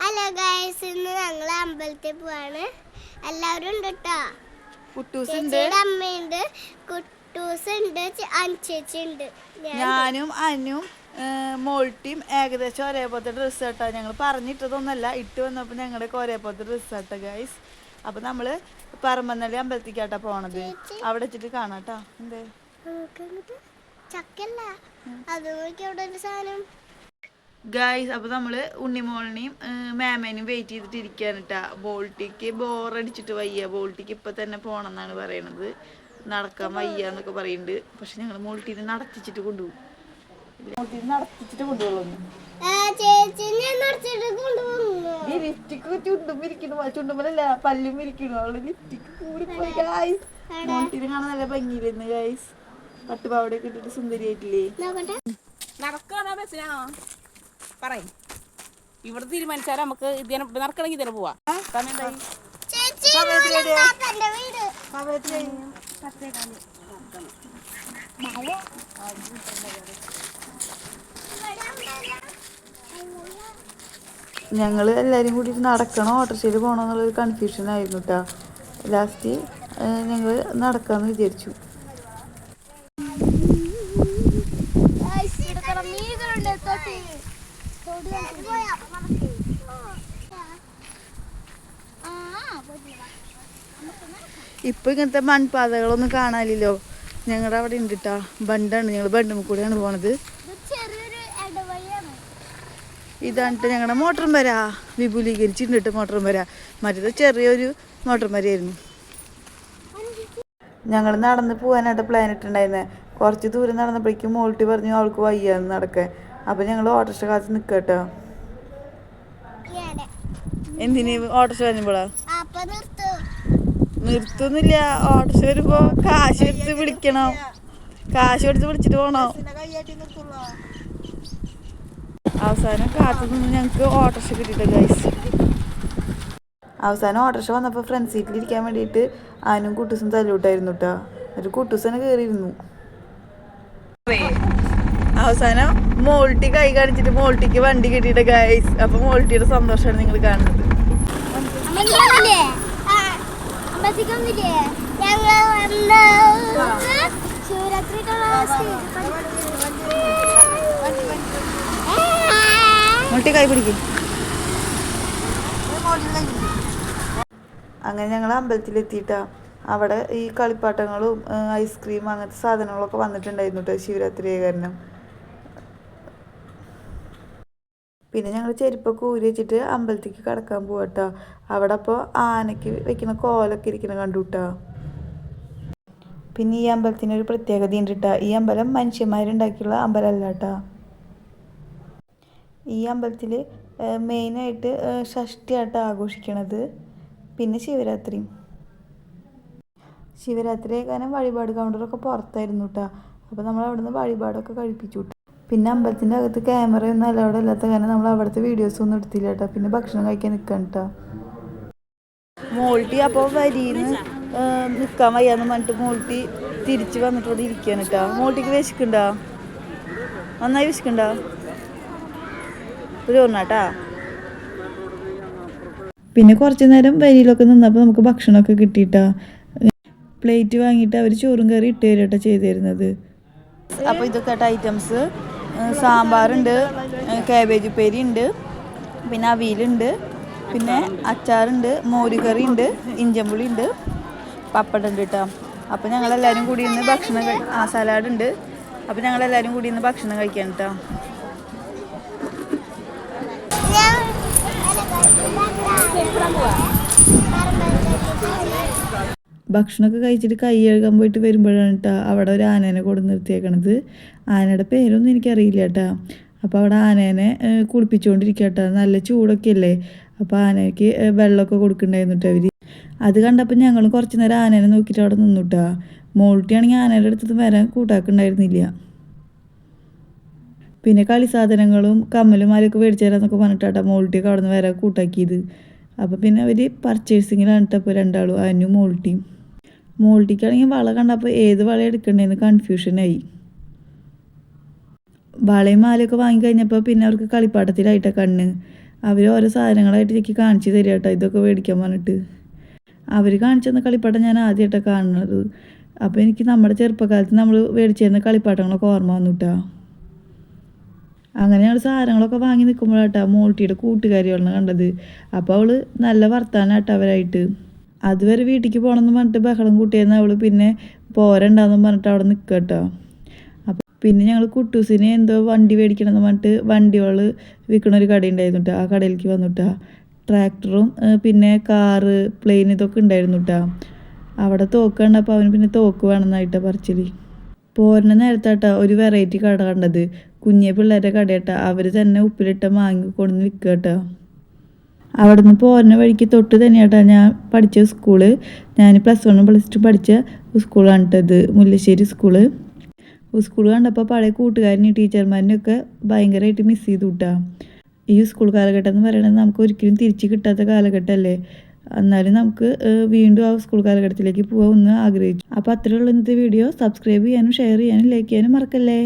Hello guys ഇന്ന് ഞങ്ങൾ അമ്പലത്തിൽ പോവാണ്. എല്ലാവരും ഉണ്ട് കേട്ടോ കുട്ടൂസ് ഉണ്ട്. ചേച്ചിയുടെ അമ്മയുണ്ട്. കുട്ടൂസ് ഉണ്ട്. ചെ- ഉണ്ട്. ഞാനും അനും മോൾട്ടിയും ഏകദേശം ഒരേപോലത്തെ ഡ്രസ്സ് കേട്ടോ. ഞങ്ങൾ പറഞ്ഞിട്ടതൊന്നല്ല. ഇട്ട് വന്നപ്പോൾ ഞങ്ങളുടെ ഒരേപോലത്തെ ഡ്രസ്സ് കേട്ടോ ഗൈസ് അപ്പം നമ്മൾ പറമ്പന്നള്ളി അമ്പലത്തിക്കാട്ടാ പോണത്. അവിടെ വെച്ചിട്ട് കാണാട്ടോ എന്തേ? ചക്കല്ല അത് നോക്കി അവിടെ ഒരു സാധനം. ഗൈസ് അപ്പോൾ നമ്മൾ ഉണ്ണിമോളിനെയും മാമേനെയും വെയിറ്റ് ചെയ്തിട്ട് ഇരിക്കുകയാണ് കേട്ടോ ബോൾട്ടിക്ക് ബോറടിച്ചിട്ട് വയ്യ. ബോൾട്ടിക്ക് ഇപ്പം തന്നെ പോകണം എന്നാണ് പറയണത്. നടക്കാൻ വയ്യ എന്നൊക്കെ പറയുന്നുണ്ട് പക്ഷെ ഞങ്ങൾ മോൾട്ടീനെ നടത്തിച്ചിട്ട് കൊണ്ടുപോകും. മോൾട്ടീനെ നടത്തിച്ചിട്ട് കൊണ്ടുപോകുന്നു. ചുണ്ടും ചുണ്ടുമ്പലല്ല പല്ലും ഇരിക്കണു അവൾ ലിപ്റ്റിക്ക് കൂടിപ്പോയി ഗൈസ് മോൾട്ടീനെ കാണാൻ നല്ല ഭംഗിയില്ലെന്ന് ഗായ്സ് പട്ടുപാവടൊക്കെ ഇട്ടിട്ട് സുന്ദരിയായിട്ടില്ലേ? നടക്കാണോ ബസ്സിനാ പറയും. ഇവിടെ തീരുമാനിച്ചാൽ നമുക്ക് ഇതിനെ നടക്കണമെങ്കിൽ ഇതിനെ പോവാ. സമയം ഞങ്ങൾ എല്ലാവരും കൂടി നടക്കണോ. ഓട്ടോറിക്ഷയിൽ പോകണോ എന്നുള്ളൊരു കൺഫ്യൂഷൻ ആയിരുന്നു കേട്ടോ ലാസ്റ്റ് ഞങ്ങൾ നടക്കാമെന്ന് വിചാരിച്ചു. ഇപ്പം ഇങ്ങനത്തെ മൺപാതകളൊന്നും കാണാനില്ലല്ലോ. ഞങ്ങളുടെ അവിടെ ഉണ്ട് കേട്ടോ ബണ്ടാണ്. ഞങ്ങൾ ബണ്ടും കൂടെയാണ് പോണത്. ചെറിയൊരു ഇടവഴിയാണ് ഇതാണ് ട്ടോ ഞങ്ങളുടെ മോട്ടറും വര. വിപുലീകരിച്ചിട്ടുണ്ട് മോട്ടറും വര. മറ്റേത് ചെറിയൊരു മോട്ടറും വരയായിരുന്നു. ഞങ്ങൾ നടന്ന് പോകാനായിട്ട് പ്ലാൻ ഇട്ടുണ്ടായിരുന്നത് കുറച്ച് ദൂരം നടന്നപ്പോഴേക്കും മോൾട്ടി പറഞ്ഞു അവൾക്ക് വയ്യാന്ന് നടക്കാൻ. അപ്പം ഞങ്ങൾ ഓട്ടോറിക്ഷ കാത്ത് നിൽക്കുക കേട്ടോ ഈയിടെ. എന്തിന് ഓട്ടോറിക്ഷ നിർത്തു. നിർത്തുന്നില്ല. ഓട്ടോറിക്ഷ വരുമ്പോ കാശ് എടുത്ത് വിളിക്കണം. കാശ് എടുത്ത് വിളിച്ചിട്ട് പോണോ? അവസാനം കാത്തു നിന്ന് ഞങ്ങൾക്ക് ഓട്ടോറിക്ഷ കിട്ടിയിട്ടോ ഗൈസ് അവസാനം ഓട്ടോറിക്ഷ വന്നപ്പോൾ ഫ്രണ്ട് സീറ്റിൽ ഇരിക്കാൻ വേണ്ടിയിട്ട് ആനും കുട്ടൂസും തല്ലൂട്ടായിരുന്നു കേട്ടോ ഒരു കുട്ടൂസന കേറിയിരുന്നു. കയറിയിരുന്നു അവസാനം മോൾട്ടി കൈ കാണിച്ചിട്ട് മോൾട്ടിക്ക് വണ്ടി കിട്ടിയിട്ട് ഗൈസ് അപ്പൊ മോൾട്ടിയുടെ സന്തോഷമാണ് നിങ്ങൾ കാണുന്നത്. മോൾട്ടി കൈ പിടിക്കും. അങ്ങനെ ഞങ്ങൾ അമ്പലത്തിലെത്തിയിട്ടാ. അവിടെ ഈ കളിപ്പാട്ടങ്ങളും ഐസ്ക്രീം അങ്ങനത്തെ സാധനങ്ങളൊക്കെ വന്നിട്ടുണ്ടായിരുന്നു കേട്ടോ ശിവരാത്രി കാരണം. പിന്നെ ഞങ്ങൾ ചെരുപ്പൊക്കെ ഊരി വെച്ചിട്ട് അമ്പലത്തേക്ക് കടക്കാൻ പോവാട്ടോ. അവിടെ അപ്പോൾ ആനയ്ക്ക് വെക്കുന്ന കോലൊക്കെ ഇരിക്കുന്ന കണ്ടു കേട്ടോ പിന്നെ ഈ അമ്പലത്തിന് ഒരു പ്രത്യേകത ഉണ്ട് കേട്ടോ ഈ അമ്പലം മനുഷ്യന്മാരുണ്ടാക്കിയുള്ള അമ്പലമല്ല കേട്ടോ ഈ അമ്പലത്തിൽ മെയിനായിട്ട് ഷഷ്ടിയായിട്ട് ആഘോഷിക്കണത്. പിന്നെ ശിവരാത്രി. ശിവരാത്രി കാരണം വഴിപാട് കൗണ്ടറൊക്കെ പുറത്തായിരുന്നു കേട്ടോ അപ്പോൾ നമ്മൾ അവിടുന്ന് വഴിപാടൊക്കെ കഴിപ്പിച്ചു പിന്നെ അമ്പലത്തിന്റെ അകത്ത് ക്യാമറയൊന്നും അലൗഡ് അല്ലാത്ത കാരണം നമ്മൾ അവിടുത്തെ വീഡിയോസ് ഒന്നും എടുത്തില്ല കേട്ടോ. പിന്നെ ഭക്ഷണം കഴിക്കാൻ നിൽക്കാൻ കേട്ടോ. മോൾട്ടി അപ്പോൾ വരിന്ന് നിൽക്കാൻ വയ്യാന്ന് പറഞ്ഞിട്ട് മോൾട്ടി തിരിച്ച് വന്നിട്ട് ഇവിടെ ഇരിക്കുകയാണ് കേട്ടോ. മോൾട്ടിക്ക് വിശക്കുണ്ടോ നന്നായി വിശക്കുണ്ടോ ഒരു ഒന്നാട്ടാ പിന്നെ കുറച്ച് നേരം വരിയിലൊക്കെ നിന്നപ്പോൾ നമുക്ക് ഭക്ഷണമൊക്കെ കിട്ടിയിട്ടാ. പ്ലേറ്റ് വാങ്ങിയിട്ട് അവർ ചോറും കറി ഇട്ട് തരട്ടോ ചെയ്തു തരുന്നത് അപ്പോൾ ഇതൊക്കെ ഐറ്റംസ് സാമ്പാറുണ്ട് കാബേജ് ഉപ്പേരി ഉണ്ട് പിന്നെ അവിയലുണ്ട് പിന്നെ അച്ചാറുണ്ട് മോരുകറി ഉണ്ട് ഇഞ്ചമ്പുളി ഉണ്ട് പപ്പടം ഉണ്ട് കേട്ടോ അപ്പോൾ ഞങ്ങളെല്ലാവരും കൂടി ഇന്ന് ഭക്ഷണം ആ സലാഡ് ഉണ്ട് അപ്പോൾ ഞങ്ങളെല്ലാവരും കൂടി ഇന്ന് ഭക്ഷണം കഴിക്കാൻ കേട്ടോ ഭക്ഷണമൊക്കെ കഴിച്ചിട്ട് കൈ കഴുകാൻ പോയിട്ട് വരുമ്പോഴാണ് കേട്ടോ അവിടെ ഒരു ആനേനെ കൊടുത്ത് നിർത്തിയേക്കണത്. ആനയുടെ പേരൊന്നും എനിക്കറിയില്ല കേട്ടോ. അപ്പോൾ അവിടെ ആനേനെ കുളിപ്പിച്ചുകൊണ്ടിരിക്കുക കേട്ടോ നല്ല ചൂടൊക്കെ അല്ലേ അപ്പോൾ ആനയ്ക്ക് വെള്ളമൊക്കെ കൊടുക്കണ്ടായിരുന്നു കേട്ടോ അവർ അത് കണ്ടപ്പോൾ ഞങ്ങൾ കുറച്ച് നേരം ആനേനെ നോക്കിയിട്ട് അവിടെ നിന്നു കേട്ടോ. മോൾട്ടിയാണെങ്കിൽ ആനയുടെ അടുത്തത് വരാൻ കൂട്ടാക്കുണ്ടായിരുന്നില്ല. പിന്നെ കളി സാധനങ്ങളും കമ്മലും മാലൊക്കെ മേടിച്ചു തരാമെന്നൊക്കെ പറഞ്ഞിട്ടാട്ടോ മോൾട്ടിയൊക്കെ അവിടെ നിന്ന് വരാൻ കൂട്ടാക്കിയത്. അപ്പോൾ പിന്നെ അവർ പർച്ചേസിങ്ങിലാണ് ഇട്ടപ്പോൾ രണ്ടാളും ആനും മോൾട്ടിയും. മോൾട്ടിക്കാണെങ്കിൽ വള കണ്ടപ്പോൾ ഏത് വള എടുക്കണ്ടേന്ന് കൺഫ്യൂഷനായി വളയും മാലയൊക്കെ വാങ്ങിക്കഴിഞ്ഞപ്പോൾ പിന്നെ അവർക്ക് കളിപ്പാട്ടത്തിലായിട്ട കണ്ണ്. അവർ ഓരോ സാധനങ്ങളായിട്ട് എനിക്ക് കാണിച്ചു തരിക കേട്ടോ ഇതൊക്കെ മേടിക്കാൻ പറഞ്ഞിട്ട്. അവർ കാണിച്ചു കളിപ്പാട്ടം ഞാൻ ആദ്യമായിട്ടാണ് കാണുന്നത്. അപ്പോൾ എനിക്ക് നമ്മുടെ ചെറുപ്പകാലത്ത് നമ്മൾ മേടിച്ചു തരുന്ന കളിപ്പാട്ടങ്ങളൊക്കെ ഓർമ്മ വന്നു കേട്ടോ അങ്ങനെ ഞങ്ങൾ സാധനങ്ങളൊക്കെ വാങ്ങി നിൽക്കുമ്പോഴാട്ടാ മോൾട്ടിയുടെ കൂട്ടുകാരികളാണ് കണ്ടത്. അപ്പോൾ അവൾ നല്ല വർത്താനാട്ടാ അവരായിട്ട്. അതുവരെ വീട്ടിലേക്ക് പോകണമെന്ന് പറഞ്ഞിട്ട് ബഹളം കൂട്ടിയെന്ന് അവൾ പിന്നെ പോരണ്ടാന്ന് പറഞ്ഞിട്ട് അവിടെ നിൽക്കുക കേട്ടോ അപ്പം പിന്നെ ഞങ്ങൾ കുട്ടൂസിന് എന്തോ വണ്ടി മേടിക്കണം എന്ന് പറഞ്ഞിട്ട് വണ്ടികൾ വിൽക്കണ ഒരു കട ഉണ്ടായിരുന്നു ആ കടയിലേക്ക് വന്നിട്ടാ. ട്രാക്ടറും പിന്നെ കാറ് പ്ലെയിൻ ഇതൊക്കെ ഉണ്ടായിരുന്നു അവിടെ തോക്ക് കണ്ടപ്പോൾ അവന് പിന്നെ തോക്ക് വേണമെന്നായിട്ടാ പറച്ചിൽ. പോരുന്ന നേരത്താട്ടാ ഒരു വെറൈറ്റി കട കണ്ടത്. കുഞ്ഞെ പിള്ളേരുടെ കടയട്ടാ. അവർ തന്നെ ഉപ്പിലിട്ട മാങ്ങി കൊണ്ടുവന്ന് വിൽക്കുക കേട്ടോ അവിടെ നിന്ന് വഴിക്ക് തൊട്ട് തന്നെയാട്ടാ ഞാൻ പഠിച്ച സ്കൂൾ. ഞാൻ പ്ലസ് വണ്ണും പ്ലസ് ടു പഠിച്ച സ്കൂളാണ് കേട്ടത് മുല്ലശ്ശേരി സ്കൂൾ. സ്കൂൾ കണ്ടപ്പോൾ പഴയ കൂട്ടുകാരനെയും ടീച്ചർമാരിനെയും ഒക്കെ ഭയങ്കരമായിട്ട് മിസ് ചെയ്തു കിട്ടുക ഈ സ്കൂൾ കാലഘട്ടം എന്ന് പറയുന്നത് നമുക്ക് ഒരിക്കലും തിരിച്ച് കിട്ടാത്ത കാലഘട്ടമല്ലേ? എന്നാലും നമുക്ക് വീണ്ടും ആ സ്കൂൾ കാലഘട്ടത്തിലേക്ക് പോകാമെന്ന് ആഗ്രഹിച്ചു. അപ്പോൾ അത്രയുള്ള ഇന്നത്തെ വീഡിയോ. സബ്സ്ക്രൈബ് ചെയ്യാനും ഷെയർ ചെയ്യാനും ലൈക്ക് ചെയ്യാനും മറക്കല്ലേ?